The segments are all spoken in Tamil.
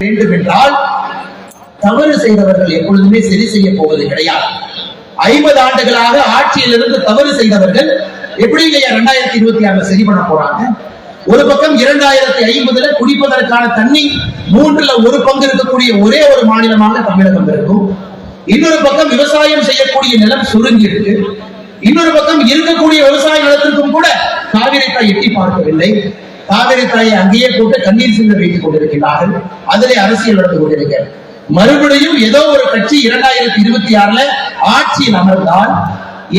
வேண்டும் என்றால் தவறு செய்தவர்கள் எப்பொழுதுமே சரி செய்ய போவது கிடையாது. ஐம்பது ஆண்டுகளாக ஆட்சியிலிருந்து தவறு செய்தவர்கள் எப்படி இல்லையா ரெண்டாயிரத்தி இருபத்தி ஆறுல சரி பண்ண போறாங்க? ஒரு பக்கம் இரண்டாயிரத்தி ஐம்பதுல குடிப்பதற்கான தண்ணி மூன்றுல ஒரு பங்கு இருக்கக்கூடிய ஒரே ஒரு மாநிலமாக தமிழகம் இருக்கும். இன்னொரு பக்கம் விவசாயம் செய்யக்கூடிய நிலம் சுருங்கி இருக்கு. இன்னொரு பக்கம் இருக்கக்கூடிய விவசாய நிலத்திற்கும் கூட காவிரி எட்டி பார்க்கவில்லை. காவிரி தாயை அங்கேயே போட்டு கண்ணீர் சிந்த வைத்துக் கொண்டிருக்கிறார்கள். அதிலே அரசியல் நடந்து கொண்டிருக்கிறார் மறுபடியும் ஏதோ ஒரு கட்சி இரண்டாயிரத்தி இருபத்தி ஆறுல ஆட்சியில் அமர்ந்தால்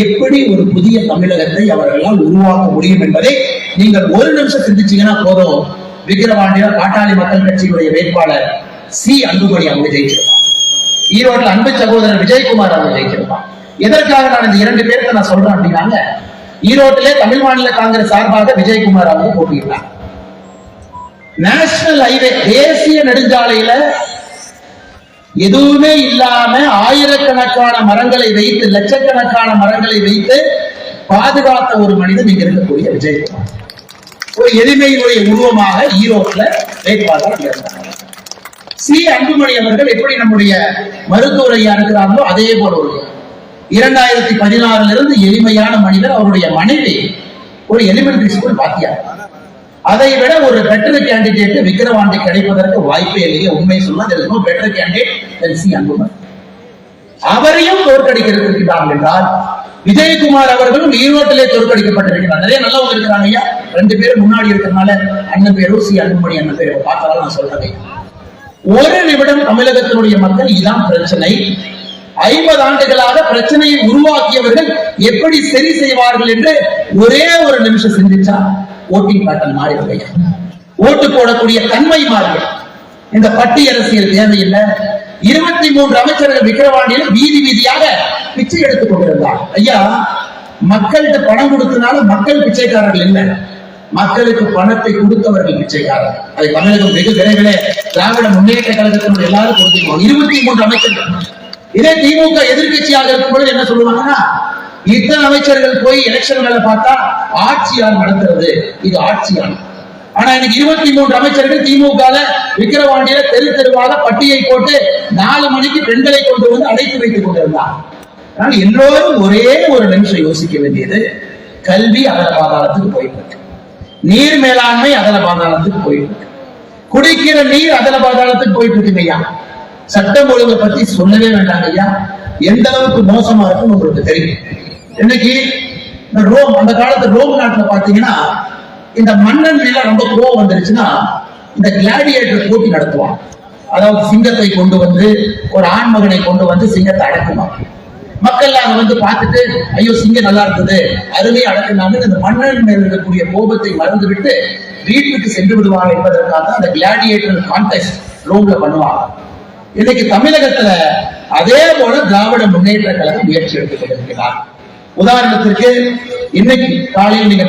எப்படி ஒரு புதிய தமிழகத்தை அவர்களால் உருவாக்க முடியும் என்பதை நீங்கள் ஒரு நிமிஷம் சிந்திச்சீங்கன்னா போதும். விக்கிரவாண்டியில பாட்டாளி மக்கள் கட்சியினுடைய வேட்பாளர் சி. அன்புமணி அவங்க ஜெயிச்சிருப்பான் ஈரோட்டில் அன்பு சகோதரர் விஜயகுமார் அவங்க ஜெயிச்சிருப்பான் எதற்காக நான் இந்த இரண்டு பேருக்கு நான் சொல்றேன் அப்படின்னாங்க ஈரோட்டிலே தமிழ் மாநில காங்கிரஸ் சார்பாக விஜயகுமார் அவங்க போட்டியிட்டாங்க நேஷனல் ஹைவே தேசிய நெடுஞ்சாலையில எதுவுமே இல்லாம ஆயிரக்கணக்கான மரங்களை வைத்து லட்சக்கணக்கான மரங்களை வைத்து பாதுகாத்த ஒரு மனிதன் இங்க இருக்கக்கூடிய விஜயகுமார் ஒரு எளிமையினுடைய உருவமாக ஈரோட்ல வேட்பாளர் இருந்தாங்க சி. அன்புமணி அவர்கள் எப்படி நம்முடைய மருத்துவரையா இருக்கிறாங்களோ அதே போல ஒரு இரண்டாயிரத்தி பதினாறுல இருந்து எளிமையான மனிதர் அவருடைய மனைவி ஒரு எலிமெண்டரி ஸ்கூல் பாத்தியா அதை விட ஒரு பெட்டர் கேண்டிடேட் விக்கிரவாண்டி கிடைப்பதற்கு வாய்ப்பே இல்லையே உண்மை சொன்னா பெட்டர் கேண்டிடேட் சி அன்புமன் அவரையும் தோற்கடிக்கிறார்கள் என்றால் விஜயகுமார் அவர்களும் ஈரோட்டிலே தோற்கடிக்கப்பட்டிருக்கிறார். நிறைய நல்லவங்க இருக்கிறாங்க ஐயா. ரெண்டு பேரும் முன்னாடி இருக்கிறனால அண்ணன் பேரும் சி அன்புமணி அண்ணன் பேரை. பார்த்தாலும் நான் சொல்றேன் ஒரு நிமிடம் தமிழகத்தினுடைய மக்கள் இதான் பிரச்சனை. ஐம்பது ஆண்டுகளாக பிரச்சனையை உருவாக்கியவர்கள் எப்படி சரி செய்வார்கள் என்று ஒரே ஒரு நிமிஷம் சிந்திச்சா ஓட்டிங் பேட்டர்ன் மாறிடுங்க ஓட்டு போடக்கூடிய தன்மை மாறும் இந்த பட்டி அரசியல் தேவையில்லை இருபத்தி மூன்று அமைச்சர்கள் விக்கிரவாண்டியில் வீதி வீதியாக பிச்சை எடுத்துக் கொண்டிருந்தார். ஐயா மக்கள்கிட்ட பணம் கொடுத்தனால மக்கள் பிச்சைக்காரர்கள் இல்லை. மக்களுக்கு பணத்தை கொடுத்தவர்கள் பிச்சைக்காரர் அதை தமிழகம் வெகு விரைவிலே திராவிட முன்னேற்ற கழகத்தினுடைய எல்லாரும் கொடுத்திருக்கோம் இருபத்தி மூன்று அமைச்சர்கள். இதே திமுக எதிர்க்கட்சியாக இருக்கும் பொழுது என்ன சொல்லுவாங்கன்னா இத்தனை அமைச்சர்கள் போய் எலெக்ஷன்களை பார்த்தா ஆட்சியார் நடத்துறது இது ஆட்சியார் ஆனா எனக்கு இருபத்தி மூன்று அமைச்சர்கள் திமுக விக்கிரவாண்டியில தெரு தெருவாக பட்டியை போட்டு நாலு மணிக்கு பெண்களை கொண்டு வந்து அடைத்து வைத்துக் கொண்டிருந்தார். ஆனால் எல்லோரும் ஒரே ஒரு நிமிஷம் யோசிக்க வேண்டியது கல்வி அகல பாதாளத்துக்கு போயிட்டு நீர் மேலாண்மை அகல பாதாளத்துக்கு போயிருக்கு குடிக்கிற நீர் அகல பாதாளத்துக்கு போயிட்டு இருக்குங்க ஐயா. சட்டம் ஒழுங்கை பத்தி சொல்லவே வேண்டாங்க ஐயா. எந்த அளவுக்கு மோசமா இருக்குன்னு உங்களுக்கு தெரியும். இன்னைக்கு இந்த ரோம் அந்த காலத்து ரோம் நாட்டுல பாத்தீங்கன்னா இந்த மன்னன் மேல ரொம்ப கோவம் வந்துருச்சுன்னா இந்த கிளாடியேட்டர் போட்டி நடத்துவான். அதாவது சிங்கத்தை கொண்டு வந்து ஒரு ஆண் மகனை கொண்டு வந்து சிங்கத்தை அடக்குவான். மக்கள் அதை வந்து பார்த்துட்டு ஐயோ சிங்கம் நல்லா இருந்தது அருமையை அடக்குனாங்க இந்த மன்னன் மேல் இருக்கக்கூடிய கோபத்தை மறந்துவிட்டு வீட்டுக்கு சென்று விடுவாங்க என்பதற்காக தான் அந்த கிளாடியேட்டர் கான்டெஸ்ட் ரோம்ல பண்ணுவாங்க. இன்னைக்கு தமிழகத்துல அதே போல திராவிட முன்னேற்ற கழகம் முயற்சி எடுத்துக் கொண்டிருக்கிறார் உதாரணத்திற்கு இன்னைக்கு காலையில் நீங்க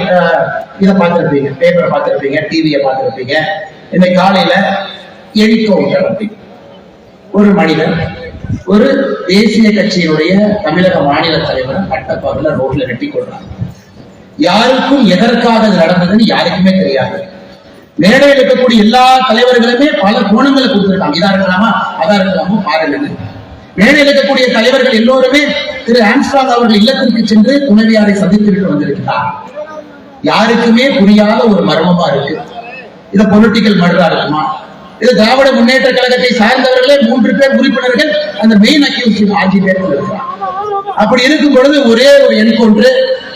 இதை பார்த்திருப்பீங்க பேப்பரை பார்த்திருப்பீங்க டிவியை பார்த்திருப்பீங்க. இன்னைக்கு காலையில என்கவுண்டர் அப்படி ஒரு மனிதன் ஒரு தேசிய கட்சியினுடைய தமிழக மாநில தலைவர் பட்டப்பகல ரோட்ல கட்டி கொள்றாங்க யாருக்கும் எதற்காக அது நடந்ததுன்னு யாருக்குமே தெரியாது. மேடையில் இருக்கக்கூடிய எல்லா தலைவர்களுமே பல கோணங்களை கொடுத்துருக்காங்க. இதா இருக்கலாமா? அதா இருக்கலாமோ? பாருங்க. மேடையில் இருக்கக்கூடிய தலைவர்கள் எல்லோருமே திரு ஆம்ஸ்ட்ராங் அவர்கள் இல்லத்திற்கு சென்று துணைவியாரை சந்தித்து விட்டு வந்திருக்கிறார். யாருக்குமே புரியாத ஒரு மர்மமா இருக்கு. இது பொலிட்டிக்கல் மர்டரா இருக்குமா? இது திராவிட முன்னேற்ற கழகத்தை சார்ந்தவர்களே மூன்று பேர் உறுப்பினர்கள் அந்த மெயின் அக்யூஸ்ட் அஞ்சு பேர் இருக்கிறார். அப்படி இருக்கும் பொழுது ஒரே ஒரு என்கொன்று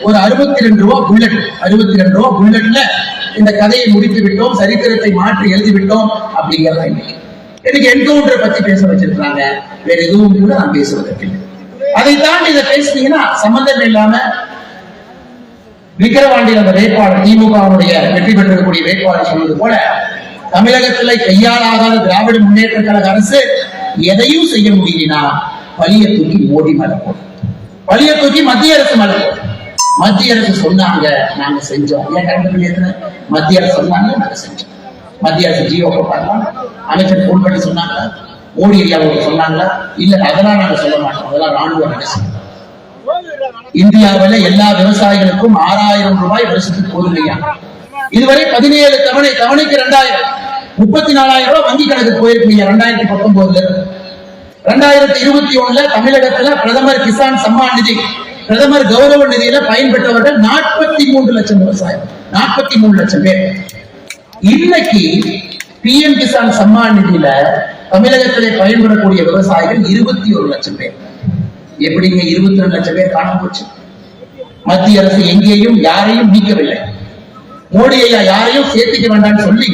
ஒரு அறுபத்தி ரெண்டு ரூபா புல்லட் அறுபத்தி ரெண்டு ரூபா புல்லட்ல இந்த கதையை முடித்து விட்டோம் சரித்திரத்தை மாற்றி எழுதி விட்டோம் அப்படிங்கிறதா இன்னைக்கு எனக்கு என்கவுண்டரை பத்தி பேச வச்சிருக்காங்க. வேற எதுவும் கூட நான் பேசுவதற்கு இல்லை. அதை தாண்டி இதை பேசுனீங்கன்னா சம்பந்தம் இல்லாம விக்கிரவாண்டி அந்த வேட்பாளர் திமுகவுடைய வெற்றி பெற்றிருக்கக்கூடிய வேட்பாளர் சொன்னது போல தமிழகத்துல கையாளாகாத திராவிட முன்னேற்ற கழக அரசு எதையும் செய்ய முடியலனா பழிய தூக்கி மோடி மேல போடும். பழிய தூக்கி மத்திய அரசு மேல போடும். மத்திய அரசு சொன்னாங்க நாங்க செஞ்சோம். ஏன் கரண்ட் பில் மத்திய அரசு சொன்னாங்க நாங்க செஞ்சோம். மத்திய அரசு ஜியோ பண்ணலாம் அமைச்சர் போன் பண்ணி சொன்னாங்க மோடி ஐயா அவங்க சொன்னாங்களா? இல்ல அதெல்லாம் நாங்க சொல்ல மாட்டோம். அதெல்லாம் ராணுவ அரசு இந்தியாவில எல்லா விவசாயிகளுக்கும் ஆறாயிரம் ரூபாய் வருஷத்துக்கு போதுமையா இதுவரை பதினேழு தவணை தவணைக்கு இரண்டாயிரம். முப்பத்தி நாலாயிரம் ரூபாய் வங்கி கணக்கு போயிருக்கீங்க ரெண்டாயிரத்தி பத்தொன்பதுல ரெண்டாயிரத்தி இருபத்தி ஒண்ணுல தமிழகத்துல பிரதமர் கிசான் சம்மான் நிதி பிரதமர் கௌரவ நிதியில பயன்பெற்றவர்கள் நாற்பத்தி மூன்று லட்சம் விவசாயம் நாற்பத்தி மூணு லட்சம் பேர். இன்னைக்கு பிஎம் கிசான் சம்மான் நிதியில தமிழகத்திலே பயன்படக்கூடிய விவசாயிகள் இருபத்தி ஒரு லட்சம் பேர். எப்படிங்க இருபத்தி ரெண்டு லட்சம் பேர் காணாம போச்சு? மத்திய அரசு எங்கேயும் யாரையும் நீக்கவில்லை. மோடி ஐயா யாரையும் சேர்த்துக்க வேண்டாம்னு சொல்லி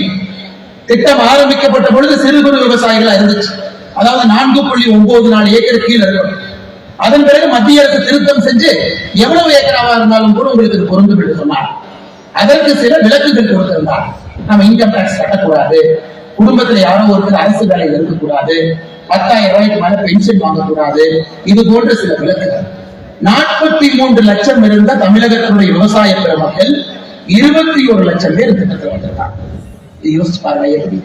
திட்டம் ஆரம்பிக்கப்பட்ட பொழுது சிறு குறு விவசாயிகளா இருந்துச்சு. அதாவது நான்கு புள்ளி ஒன்பது நாலு ஏக்கர் கீழே இருக்கும் அதன் பிறகு மத்திய அரசு திருத்தம் செஞ்சு எவ்வளவு ஏக்கராவா இருந்தாலும் கூட உங்களுக்கு பொருந்து பொருந்தும் என்று சொன்னார். அதற்கு சில விளக்குகள் கொடுத்திருந்தார். நம்ம இன்கம் டாக்ஸ் கட்டக்கூடாது. குடும்பத்துல யாரோ ஒருத்தர் அரசு வேலையில் இருக்கக்கூடாது பத்தாயிரம் ரூபாய்க்கு மேல பென்ஷன் வாங்கக்கூடாது. இது போன்ற சில விலக்குகள் நாற்பத்தி மூன்று லட்சம் இருந்த தமிழகத்தினுடைய விவசாய பெருமக்கள் இருபத்தி ஒரு லட்சம் பேர் இந்த திட்டத்தில் வந்திருக்காங்க. இது யோசிச்சு பாருங்க எப்படி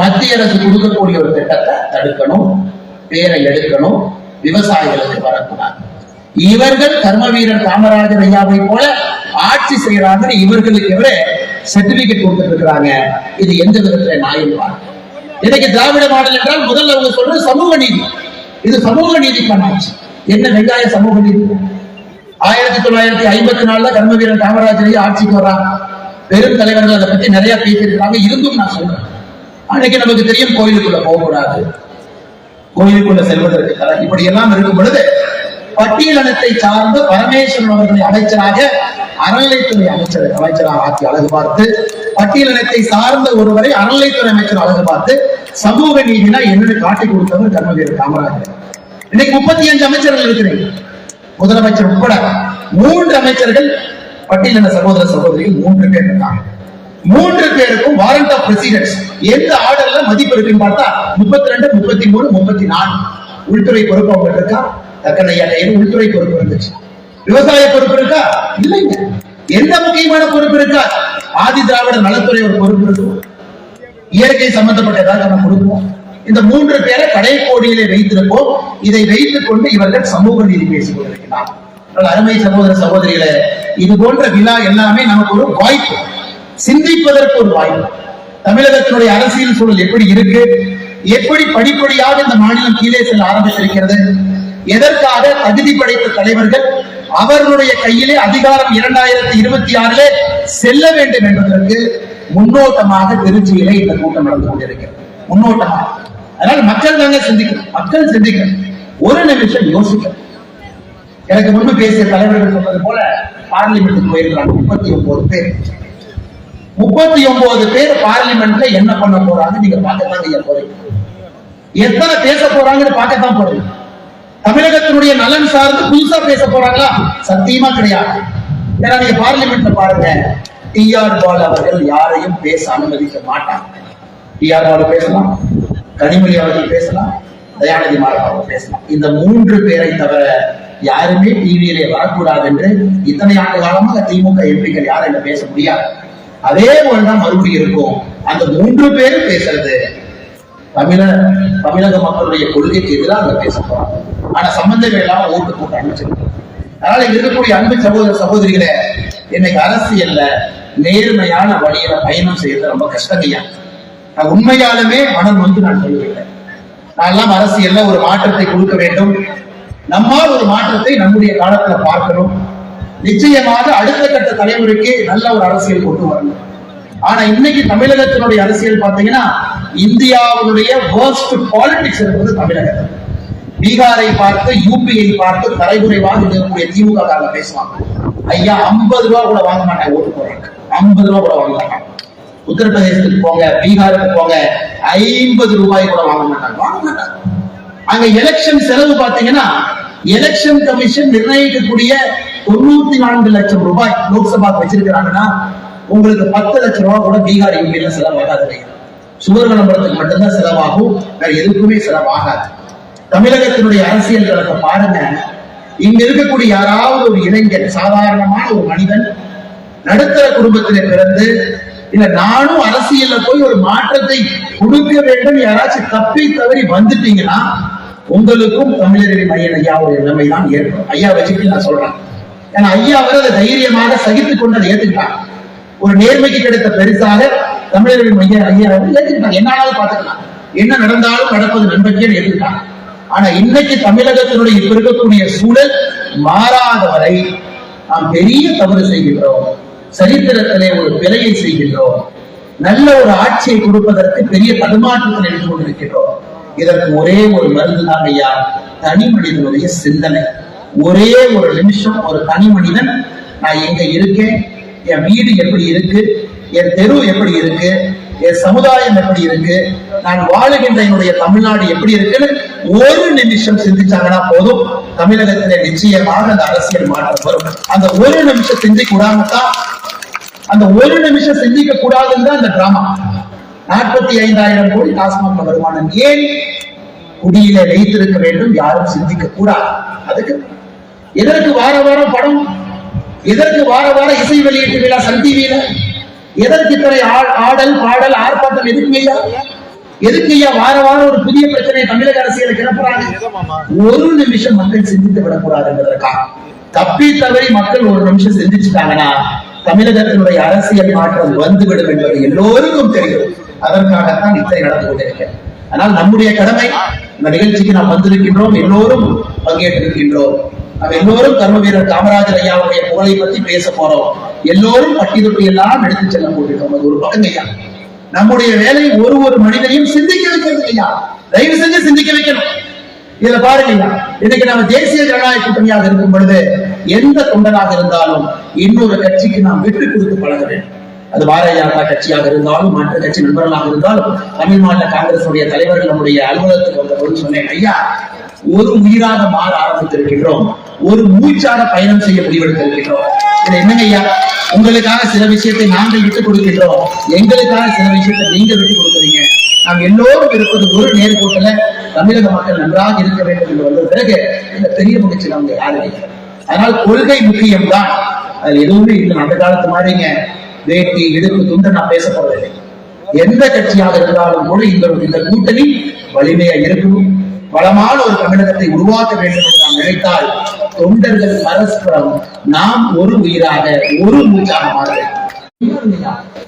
மத்திய அரசு கொடுக்கக்கூடிய ஒரு திட்டத்தை தடுக்கணும் பேரை எடுக்கணும் விவசாயிகளுக்கு வரக்கூடாது. இவர்கள் கர்ம வீரர் காமராஜர் ஐயாவை போல ஆட்சி செய்யறாங்க இவர்களுக்கு இவரே சர்டிபிகேட் கொடுத்துட்டு இருக்கிறாங்க இது எந்த விதத்துல நாயும் இன்னைக்கு திராவிட மாடல் என்றால் முதல்ல அவங்க சொல்றது சமூக நீதி. இது சமூக நீதி பண்ணாச்சு என்ன வெங்காய சமூக நீதி? ஆயிரத்தி தொள்ளாயிரத்தி ஐம்பத்தி நாலுல கர்ம வீரர் காமராஜர் ஆட்சிக்கு வரான் பெரும் தலைவர்கள் அதை பத்தி நிறைய பேசியிருக்காங்க. இருந்தும் நான் சொல்றேன். அன்னைக்கு நமக்கு தெரியும் கோயிலுக்குள்ள போகக்கூடாது. கோயிலுக்குள்ள செல்வதற்கு இப்படி எல்லாம் இருக்கும் பொழுது பட்டியலினத்தை சார்ந்த பரமேஸ்வரன் அவர்களை அமைச்சராக அறநிலைத்துறை அமைச்சர் அமைச்சராக ஆக்கி அழகு பார்த்து பட்டியலினத்தை சார்ந்த ஒருவரை அறநிலைத்துறை அமைச்சர் அழகு பார்த்து சமூக நீதினா என்னன்னு காட்டி கொடுத்தவர் கர்மவீரர் காமராஜர். இன்னைக்கு முப்பத்தி அஞ்சு அமைச்சர்கள் இருக்கிறீங்க. முதலமைச்சர் உட்பட மூன்று அமைச்சர்கள் பட்டியலின சகோதர சகோதரிகள் மூன்று பேர் இருக்காங்க. மூன்று பேருக்கும் வாரண்ட் ஆஃப் பிரசிடென்ஸ் எந்த ஆர்டர்ல மதிப்பு இருக்குன்னு பார்த்தா முப்பத்தி ரெண்டு முப்பத்தி மூணு முப்பத்தி நாலு உள்துறை பொறுப்பு அவங்க இருக்கா? தக்கனையா உள்துறை பொறுப்பு இருந்துச்சு விவசாய பொறுப்பு இருக்கா? இல்லைங்க. எந்த முக்கியமான பொறுப்பு இருக்கா? ஆதி திராவிட நலத்துறை ஒரு பொறுப்பு இருக்கும். இயற்கை சம்பந்தப்பட்ட ஏதாவது நம்ம கொடுப்போம். இந்த மூன்று பேரை கடைக்கோடியிலே வைத்திருப்போம். இதை வைத்துக் கொண்டு இவர்கள் சமூக நீதி பேசிக் கொண்டிருக்கிறார். அருமை சகோதர சகோதரிகளே இது போன்ற விழா எல்லாமே நமக்கு ஒரு வாய்ப்பு. சிந்திப்பதற்கு ஒரு வாய்ப்பு. தமிழகத்தினுடைய அரசியல் சூழல் எப்படி இருக்கு? எப்படி படிப்படியாக இந்த மாநிலம் கீழே செல்ல ஆரம்பித்திருக்கிறது? எதற்காக தகுதி படைத்த தலைவர்கள் அவர்களுடைய கையிலே அதிகாரம் இரண்டாயிரத்தி இருபத்தி ஆறிலே செல்ல வேண்டும் என்பதற்கு முன்னோட்டமாக திருச்சியிலே இந்த கூட்டம் நடந்து கொண்டிருக்கிறது. முன்னோட்டமாக. அதனால மக்கள் தாங்க சிந்திக்கணும். மக்கள் சிந்திக்கணும். ஒரு நிமிஷம் யோசிக்கணும். எனக்கு முன்பு பேசிய தலைவர்கள் சொன்னது போல பார்லிமெண்ட்டுக்கு போயிருக்கிறாங்க. முப்பத்தி ஒன்பது பேர். முப்பத்தி ஒன்பது பேர் பார்லிமெண்ட்ல என்ன பண்ண போறாங்க நீங்க பார்க்கத்தான் ஐயா போறீங்க. எத்தனை பேச போறாங்கன்னு பார்க்கத்தான் போறீங்க. தமிழகத்தினுடைய நலன் சார்ந்து புதுசா பேச போறாங்களா? சத்தியமா கிடையாது. ஏன்னா நீங்க பார்லிமெண்ட்ல பாருங்க டி ஆர் பால் அவர்கள் யாரையும் பேச அனுமதிக்க மாட்டாங்க. டி ஆர் பால் பேசலாம் கனிமொழி அவர்கள் பேசலாம் தயாநிதி மாறன் அவர்கள் பேசலாம். இந்த மூன்று பேரை தவிர யாருமே டிவியிலே வரக்கூடாது என்று இத்தனை ஆண்டு காலமாக திமுக எம்பிக்கள் யாரும் இங்க பேச முடியாது. அதே போலதான் மறுபடியும் இருக்கும். அந்த மூன்று பேரும் பேசுறது. தமிழ தமிழக மக்களுடைய கொள்கைக்கு எதிராக அங்க பேச போறாங்க ஆனா சம்பந்தமே இல்லாம ஓட்டு போட்டு அனுப்பிச்சிருக்காங்க அதனால இங்க இருக்கக்கூடிய அன்பு சகோதர சகோதரிகளை இன்னைக்கு அரசியல்ல நேர்மையான வழியில பயணம் செய்யறது ரொம்ப கஷ்டமையா நான் உண்மையாலுமே மனம் வந்து நான் சொல்லுவேன் நான் எல்லாம் அரசியல்ல ஒரு மாற்றத்தை கொடுக்க வேண்டும். நம்மால் ஒரு மாற்றத்தை நம்முடைய காலத்துல பார்க்கணும். நிச்சயமாக அடுத்த கட்ட தலைமுறைக்கு நல்ல ஒரு அரசியல் கொண்டு வரணும். ஆனா இன்னைக்கு தமிழகத்தினுடைய அரசியல் பாத்தீங்கன்னா இந்தியாவுடைய வேர்ஸ்ட் பாலிடிக்ஸ் என்பது தமிழகம். பீகாரை பார்த்து யூபியை பார்த்து தலைமுறைவாக இருக்கக்கூடிய திமுக காரில் பேசுவாங்க. ஐயா ஐம்பது ரூபா கூட வாங்க மாட்டாங்க ஓட்டு போடுறாங்க ஐம்பது ரூபா கூட வாங்க மாட்டாங்க. உத்தரப்பிரதேசத்துக்கு போங்க பீகாருக்கு போங்க ஐம்பது ரூபாய் கூட வாங்க மாட்டாங்க. வாங்க மாட்டாங்க. அங்க எலெக்ஷன் செலவு பாத்தீங்கன்னா எலெக்ஷன் கமிஷன் நிர்ணயிக்கக்கூடிய தொண்ணூத்தி நான்கு லட்சம் ரூபாய் லோக்சபா வச்சிருக்கிறாங்கன்னா உங்களுக்கு பத்து லட்சம் ரூபாய் கூட பீகார் எம்பியில செலவாகாது சுவர் விளம்பரத்துக்கு மட்டும்தான் செலவாகும் வேற எதுக்குமே செலவாகாது. தமிழகத்தினுடைய அரசியல் களத்தை பாருங்க. இங்க இருக்கக்கூடிய யாராவது ஒரு இளைஞர் சாதாரணமான ஒரு மனிதன் நடுத்தர குடும்பத்திலே பிறந்து இல்ல நானும் அரசியல்ல போய் ஒரு மாற்றத்தை கொடுக்க வேண்டும் யாராச்சும் தப்பி தவறி வந்துட்டீங்கன்னா உங்களுக்கும் தமிழரின் மையன் ஒரு நிலைமை தான் ஏற்படும். ஐயா வச்சுட்டு நான் சொல்றேன். ஏன்னா ஐயா அவர் அதை தைரியமாக சகித்துக் கொண்டு அதை ஏத்துக்கிட்டாங்க ஒரு நேர்மைக்கு கிடைத்த பரிசாக தமிழர்கள் மைய ஐயா வந்து ஏத்துக்கிட்டாங்க என்ன பார்த்துக்கலாம். என்ன நடந்தாலும் நடப்பது நண்பர்கள் ஏத்துக்கிட்டாங்க ஆனா இன்னைக்கு தமிழகத்தினுடைய இப்ப இருக்கக்கூடிய சூழல் மாறாத வரை நாம் பெரிய தவறு செய்கின்றோம். சரித்திரத்திலே ஒரு பிழையை செய்கின்றோம். நல்ல ஒரு ஆட்சியை கொடுப்பதற்கு பெரிய தடுமாற்றத்தில் எடுத்துக் கொண்டிருக்கின்றோம். இதற்கு ஒரே ஒரு மருந்து தான் ஐயா தனி மனிதனுடைய சிந்தனை. ஒரே ஒரு நிமிஷம் ஒரு தனி மனிதன் நான் எங்க இருக்கேன்? என் வீடு எப்படி இருக்கு? என் தெரு எப்படி இருக்கு? என் சமுதாயம் எப்படி இருக்கு? நான் வாழுகின்ற என்னுடைய தமிழ்நாடு எப்படி இருக்குன்னு ஒரு நிமிஷம் சிந்திச்சாங்கன்னா போதும். தமிழகத்திலே நிச்சயமாக அந்த அரசியல் மாற்றம் வரும். அந்த ஒரு நிமிஷம் சிந்திக்க கூடாதுதான் அந்த ஒரு நிமிஷம் சிந்திக்க கூடாதுன்னு தான் அந்த டிராமா நாற்பத்தி ஐந்தாயிரம் கோடி டாஸ்மாக வருமானம் ஏன் குடியில வைத்திருக்க வேண்டும்? யாரும் சிந்திக்க கூடாது. அதுக்கு எதற்கு வார வாரம் படம் எதற்கு வார வார இசை வெளியீட்டு விழா சன் டிவியில எதற்கு இத்தனை ஆடல் பாடல் ஆர்ப்பாட்டம்? எதுக்கு ஐயா? எதுக்கு ஐயா வார வாரம் ஒரு புதிய பிரச்சனை தமிழக அரசியல கிளப்புறாங்க? ஒரு நிமிஷம் மக்கள் சிந்தித்து விடக்கூடாது என்பதற்காக. தப்பி தவறி மக்கள் ஒரு நிமிஷம் சிந்திச்சுட்டாங்கன்னா தமிழகத்தினுடைய அரசியல் மாற்றம் வந்துவிடும் என்பது எல்லோருக்கும் தெரியும். அதற்காகத்தான் இத்தனை நடந்து கொண்டிருக்கிறேன். ஆனால் நம்முடைய கடமை இந்த நிகழ்ச்சிக்கு நாம் வந்திருக்கின்றோம். எல்லோரும் பங்கேற்றிருக்கின்றோம். நம்ம எல்லோரும் கர்ம வீரர் காமராஜர் ஐயாவுடைய புகழை பத்தி பேச போறோம். எல்லோரும் பட்டி தொட்டி எல்லாம் எடுத்து செல்ல போட்டிருக்கோம். அது ஒரு பக்கம் ஐயா. நம்முடைய வேலை ஒரு ஒரு மனிதனையும் சிந்திக்க வைக்கிறது ஐயா. தயவு செஞ்சு சிந்திக்க வைக்கணும். இதுல பாருங்க இன்னைக்கு நம்ம தேசிய ஜனநாயக கூட்டணியாக இருக்கும் பொழுது எந்த தொண்டனாக இருந்தாலும் இன்னொரு கட்சிக்கு நாம் விட்டு கொடுத்து பழக வேண்டும். அது பாரதிய ஜனதா கட்சியாக இருந்தாலும் மற்ற கட்சி நண்பர்களாக இருந்தாலும் தமிழ் மாநில காங்கிரசுடைய தலைவர்கள் நம்முடைய அலுவலகத்துக்கு வந்தபோது சொன்னேன் ஐயா ஒரு உயிராக மாற ஆரம்பித்திருக்கின்றோம் ஒரு மூச்சாக பயணம் செய்ய முடிவெடுத்திருக்கின்றோம் இது என்னங்க ஐயா? உங்களுக்காக சில விஷயத்தை நாங்கள் விட்டுக் கொடுக்கின்றோம். எங்களுக்காக சில விஷயத்தை நீங்க விட்டுக் கொடுக்குறீங்க. நாம் எல்லோரும் இருப்பது ஒரு நேர்கோட்டில தமிழக மக்கள் நன்றாக இருக்க வேண்டும் என்று வந்த பிறகு இந்த பெரிய முயற்சி நமக்கு யாரும் அதனால் கொள்கை முக்கியம்தான். அதுல எதுவுமே இல்லை. அந்த காலத்து மாதிரிங்க. வேட்டி இடுப்பு துண்டு நான் பேச போறது எந்த கட்சியாக இருந்தாலும் கூட இந்த இந்த கூட்டணி வலிமையா இருக்கணும் வளமான ஒரு தமிழகத்தை உருவாக்க வேண்டும் என்று நாம் நினைத்தால் தொண்டர்கள் பரஸ்பரம் நாம் ஒரு உயிராக ஒரு மூச்சாக மாற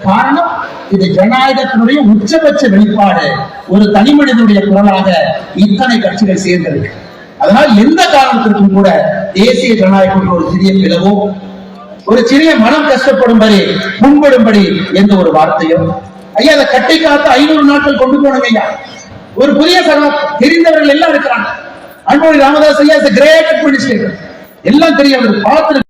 காரணம் இது ஜனநாயகத்தினுடைய உச்சபட்ச வெளிப்பாடு. ஒரு தனி மனிதனுடைய குரலாக இத்தனை கட்சிகள் சேர்ந்திருக்கு. அதனால் எந்த காரணத்திற்கும் கூட தேசிய ஜனநாயகம் ஒரு சிறிய பிளவோ ஒரு சிறிய மனம் கஷ்டப்படும்படி முன்படும்படி எந்த ஒரு வார்த்தையும் ஐயா அதை கட்டி காத்து ஐநூறு நாட்கள் கொண்டு போனங்க ஐயா. ஒரு புதிய சகம் தெரிந்தவர்கள் எல்லாம் இருக்கிறாங்க. அன்போடி ராமதாஸ் ஐயா கிரேட் அட்மினிஸ்ட்ரேட்டர் எல்லாம் தெரியும். பார்த்து